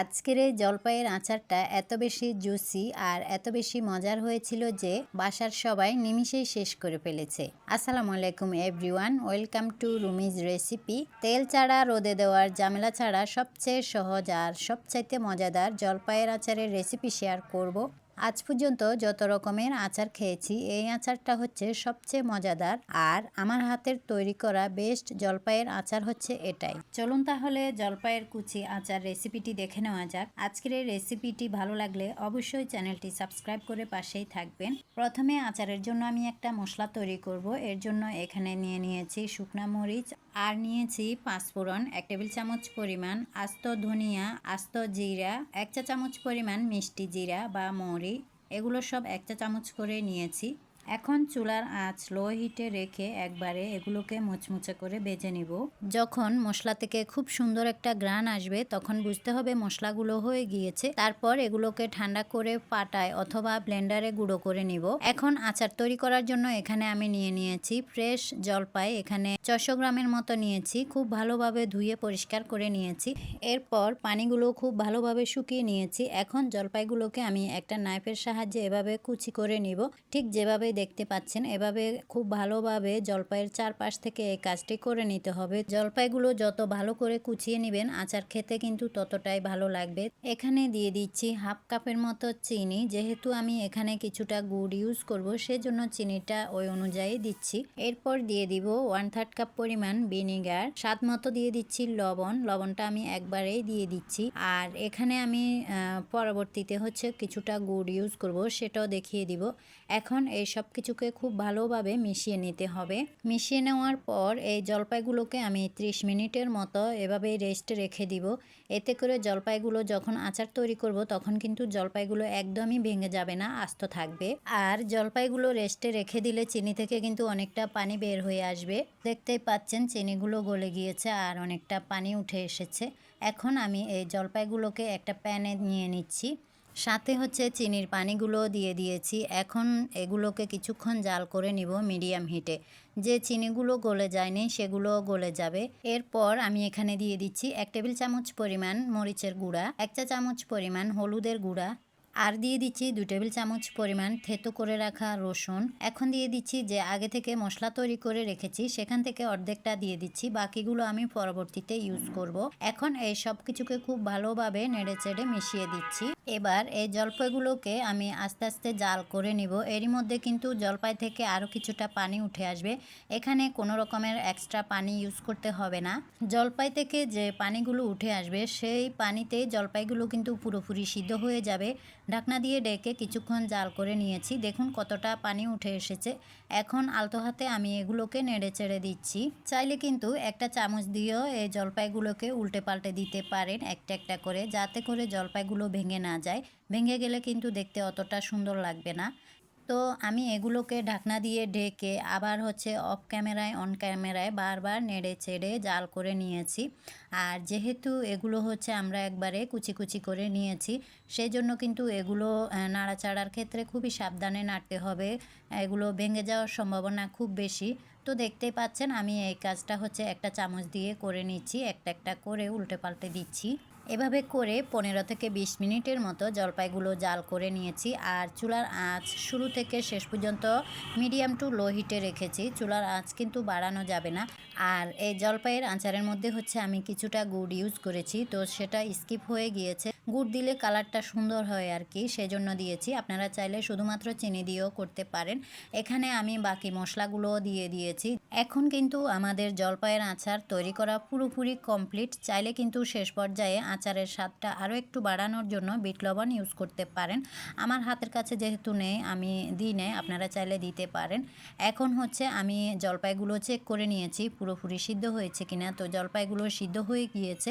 আজকের এই জলপাইয়ের আচারটা এত বেশি জুসি আর এত বেশি মজার হয়েছিল যে বাসার সবাই নিমিষেই শেষ করে ফেলেছে। আসসালামু আলাইকুম everyone, welcome to Rumi's recipe. তেল ছাড়া, রোদে দেওয়ার জামেলা ছাড়া সবচেয়ে সহজ আর সবচাইতে মজাদার জলপাইয়ের আচারের রেসিপি শেয়ার করব। আজ পর্যন্ত যত রকমের আচার খেয়েছি, এই আচারটা হচ্ছে সবচেয়ে মজাদার আর আমার হাতের তৈরি করা বেস্ট জলপাইয়ের আচার হচ্ছে এটাই। চলুন তাহলে জলপাইয়ের কুচি আচার রেসিপিটি দেখে নেওয়া যাক। আজকের এই রেসিপিটি ভালো লাগলে অবশ্যই চ্যানেলটি সাবস্ক্রাইব করে পাশেই থাকবেন। প্রথমে আচারের জন্য আমি একটা মশলা তৈরি করব। এর জন্য এখানে নিয়ে নিয়েছি শুকনা মরিচ আর নিয়েছি পাঁচফোড়ন এক টেবিল চামচ পরিমাণ আস্ত ধনিয়া, আস্ত জিরা, এক চা চামচ পরিমাণ মিষ্টি জিরা বা মৌরি। এগুলো সব এক চা চামচ করে নিয়েছি। এখন চুলার আঁচ লো হিটে রেখে একবারে এগুলোকে মুচমুচে করে বেজে নিব। যখন মশলা থেকে খুব সুন্দর একটা গ্রান আসবে, তখন বুঝতে হবে মশলাগুলো হয়ে গিয়েছে। তারপর এগুলোকে ঠান্ডা করে পাটায় অথবা ব্লেন্ডারে গুঁড়ো করে নিব। এখন আচার তৈরি করার জন্য এখানে আমি নিয়ে নিয়েছি ফ্রেশ জলপাই। এখানে ছশো গ্রামের মতো নিয়েছি, খুব ভালোভাবে ধুয়ে পরিষ্কার করে নিয়েছি। এরপর পানিগুলো খুব ভালোভাবে শুকিয়ে নিয়েছি। এখন জলপাইগুলোকে আমি একটা নাইফের সাহায্যে এভাবে কুচি করে নিব। ঠিক যেভাবে দেখতে পাচ্ছেন, এভাবে খুব ভালোভাবে জলপাইয়ের চারপাশ থেকে এই কাজটি করে নিতে হবে। জলপাইগুলো যত ভালো করে কুচিয়ে নেবেন, আচার খেতে কিন্তু ততটাই ভালো লাগবে। এখানে দিয়ে দিচ্ছি হাফ কাপের মতো চিনি। যেহেতু আমি এখানে কিছুটা গুড় ইউজ করব, সেজন্য চিনিটা ওই অনুযায়ী দিচ্ছি। এরপর দিয়ে দিব ওয়ান থার্ড কাপ পরিমাণ ভিনিগার স্বাদ মতো দিয়ে দিচ্ছি লবণ। লবণটা আমি একবারেই দিয়ে দিচ্ছি। আর এখানে আমি পরবর্তীতে হচ্ছে কিছুটা গুড় ইউজ করব, সেটাও দেখিয়ে দিব। এখন এই সব কিছুকে খুব ভালোভাবে মিশিয়ে নিতে হবে। মিশিয়ে নেওয়ার পর এই জলপাইগুলোকে আমি 30 মিনিটের মতো এভাবে রেস্টে রেখে দিব। এতে করে জলপাইগুলো যখন আচার তৈরি করব তখন কিন্তু জলপাইগুলো একদমই ভেঙে যাবে না, আস্ত থাকবে। আর জলপাইগুলো রেস্টে রেখে দিলে চিনি থেকে কিন্তু অনেকটা পানি বের হয়ে আসবে। দেখতেই পাচ্ছেন চিনিগুলো গলে গিয়েছে আর অনেকটা পানি উঠে এসেছে। এখন আমি এই জলপাইগুলোকে একটা প্যানে নিয়ে নিচ্ছি। সাথে হচ্ছে চিনির পানিগুলো দিয়ে দিয়েছি। এখন এগুলোকে কিছুক্ষণ জাল করে নিব মিডিয়াম হিটে। যে চিনিগুলো গলে যায়নি সেগুলো গলে যাবে। এরপর আমি এখানে দিয়ে দিচ্ছি এক টেবিল চামচ পরিমাণ মরিচের গুঁড়া, এক চা চামচ পরিমাণ হলুদের গুঁড়া আর দিয়ে দিচ্ছি দু টেবিল চামচ পরিমাণ থেতো করে রাখা রসুন। এখন দিয়ে দিচ্ছি যে আগে থেকে মশলা তৈরি করে রেখেছি, সেখান থেকে অর্ধেকটা দিয়ে দিচ্ছি। বাকিগুলো আমি পরবর্তীতে ইউজ করব। এখন এই সব কিছুকে খুব ভালোভাবে নেড়ে চেড়ে মিশিয়ে দিচ্ছি। এবার এই জলপাইগুলোকে আমি আস্তে আস্তে জাল করে নিব। এরই মধ্যে কিন্তু জলপাই থেকে আরও কিছুটা পানি উঠে আসবে। এখানে কোনো রকমের এক্সট্রা পানি ইউজ করতে হবে না। জলপাই থেকে যে পানিগুলো উঠে আসবে, সেই পানিতে জলপাইগুলো কিন্তু পুরোপুরি সিদ্ধ হয়ে যাবে। ঢাকনা দিয়ে ডেকে কিছুক্ষণ জাল করে নিয়েছি। দেখুন কতটা পানি উঠে এসেছে। এখন আলতো হাতে আমি এগুলোকে নেড়ে চেড়ে দিচ্ছি। চাইলে কিন্তু একটা চামচ দিয়েও এই জলপাইগুলোকে উল্টে পাল্টে দিতে পারেন একটা একটা করে, যাতে করে জলপাইগুলো ভেঙে না যায়। ভেঙে গেলে কিন্তু দেখতে অতটা সুন্দর লাগবে না। তো আমি এগুলোকে ঢাকনা দিয়ে ঢেকে আবার হচ্ছে অফ ক্যামেরায় অন ক্যামেরায় বারবার নেড়ে চেড়ে জাল করে নিয়েছি। আর যেহেতু এগুলো হচ্ছে আমরা একবারে কুচি কুচি করে নিয়েছি সেই জন্য কিন্তু এগুলো নাড়াচাড়ার ক্ষেত্রে খুবই সাবধানে নাড়তে হবে। এগুলো ভেঙে যাওয়ার সম্ভাবনা খুব বেশি। তো দেখতেই পাচ্ছেন আমি এই কাজটা হচ্ছে একটা চামচ দিয়ে করে নিচ্ছি, একটা একটা করে উল্টে পাল্টে দিচ্ছি। এভাবে করে পনেরো থেকে বিশ মিনিটের মতো জলপাইগুলো জাল করে নিয়েছি আর চুলার আঁচ শুরু থেকে শেষ পর্যন্ত মিডিয়াম টু লো হিটে রেখেছি। চুলার আঁচ কিন্তু বাড়ানো যাবে না। আর এই জলপাইয়ের আচারের মধ্যে হচ্ছে আমি কিছুটা গুড় ইউজ করেছি, তো সেটা স্কিপ হয়ে গিয়েছে। গুড় দিলে কালারটা সুন্দর হয় আর কি, সেজন্য দিয়েছি। আপনারা চাইলে শুধুমাত্র চিনি দিয়েও করতে পারেন। এখানে আমি বাকি মশলাগুলোও দিয়ে দিয়েছি। এখন কিন্তু আমাদের জলপাইয়ের আচার তৈরি করা পুরোপুরি কমপ্লিট চাইলে কিন্তু শেষ পর্যায়ে আচারের স্বাদটা আরও একটু বাড়ানোর জন্য বিট লবণ ইউজ করতে পারেন। আমার হাতের কাছে যেহেতু নেই, আমি দিই নেই, আপনারা চাইলে দিতে পারেন। এখন হচ্ছে আমি জলপাইগুলো চেক করে নিয়েছি পুরোপুরি সিদ্ধ হয়েছে কিনা, তো জলপাইগুলো সিদ্ধ হয়ে গিয়েছে,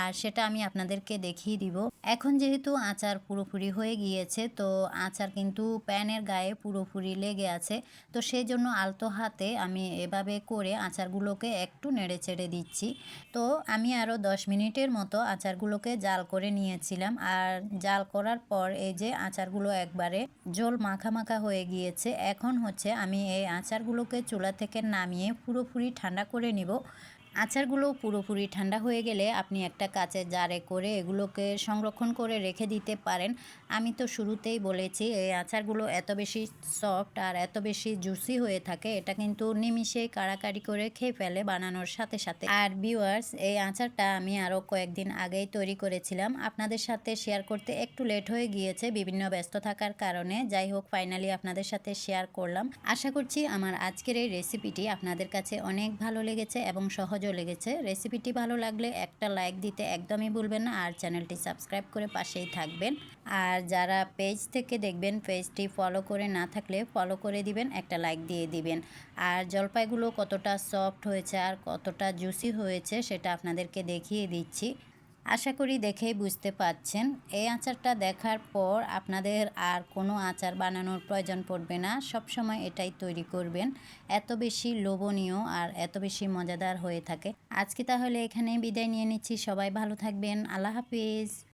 আর সেটা আমি আপনাদেরকে দেখিয়ে দিব। এখন যেহেতু আচার পুরোপুরি হয়ে গিয়েছে, তো আচার কিন্তু প্যানের গায়ে পুরোপুরি লেগে আছে, তো সেই জন্য আলতো হাতে আমি এভাবে করে আচারগুলোকে একটু নেড়ে চেড়ে দিচ্ছি। তো আমি আরও দশ মিনিটের মতো আচারগুলোকে জাল করে নিয়েছিলাম, আর জাল করার পর এই যে আচারগুলো একবারে জল মাখা মাখা হয়ে গিয়েছে, এখন হচ্ছে আমি এই আচারগুলোকে চুলা থেকে নামিয়ে পুরোপুরি ঠান্ডা করে নিব আচারগুলো পুরোপুরি ঠান্ডা হয়ে গেলে আপনি একটা কাচের জারে করে এগুলোকে সংরক্ষণ করে রেখে দিতে পারেন। আমি তো শুরুতেই বলেছি, এই আচারগুলো এত বেশি সফট আর এত বেশি জুসি হয়ে থাকে, এটা কিন্তু নিমিষেই কাড়াকাড়ি করে খেয়ে ফেলে বানানোর সাথে সাথে। আর ভিউয়ার্স এই আচারটা আমি আরও কয়েকদিন আগেই তৈরি করেছিলাম। আপনাদের সাথে শেয়ার করতে একটু লেট হয়ে গিয়েছে, বিভিন্ন ব্যস্ত থাকার কারণে। যাই হোক ফাইনালি আপনাদের সাথে শেয়ার করলাম। আশা করছি আমার আজকের এই রেসিপিটি আপনাদের কাছে অনেক ভালো লেগেছে এবং সহজও লেগেছে। রেসিপিটি ভালো লাগলে একটা লাইক দিতে একদমই ভুলবেন না আর চ্যানেলটি সাবস্ক্রাইব করে পাশেই থাকবেন। আর যারা পেজ থেকে দেখবেন, পেজটি ফলো করে না থাকলে ফলো করে দিবেন, একটা লাইক দিয়ে দিবেন। আর জলপাইগুলো কতটা সফট হয়েছে আর কতটা জুসি হয়েছে সেটা আপনাদেরকে দেখিয়ে দিচ্ছি। আশা করি দেখেই বুঝতে পাচ্ছেন এই আচারটা দেখার পর আপনাদের আর কোনো আচার বানানোর প্রয়োজন পড়বে না। সব সময় এটাই তৈরি করবেন। এত বেশি লোভনীয় আর এত বেশি মজাদার হয়ে থাকে। আজকে তাহলে এখানে বিদায় নিয়ে নিচ্ছি। সবাই ভালো থাকবেন। আল্লাহ হাফিজ।